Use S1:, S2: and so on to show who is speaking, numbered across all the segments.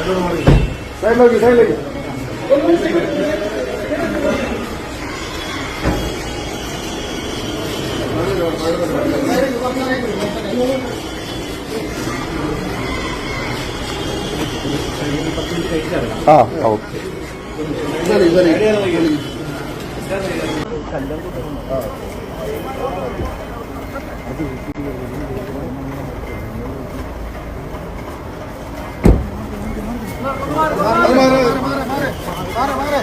S1: Side ಹೋಗಿ side ಹೋಗಿ ಹಾಂ ಹೌದು ಅದು மாறு மாறு மாறு மாறு மாறு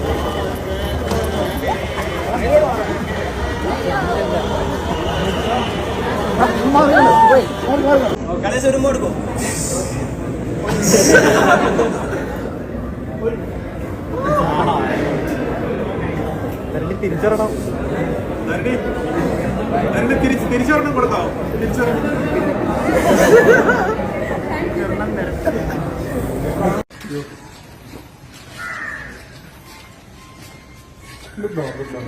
S1: ഗണേശ് വരുമ്പോ എടുക്കും തിരിച്ചറിയണം തിരിച്ച് തിരിച്ചറിഞ്ഞു കൊടുത്തോ തിരിച്ചറിഞ്ഞു Good dog, good dog.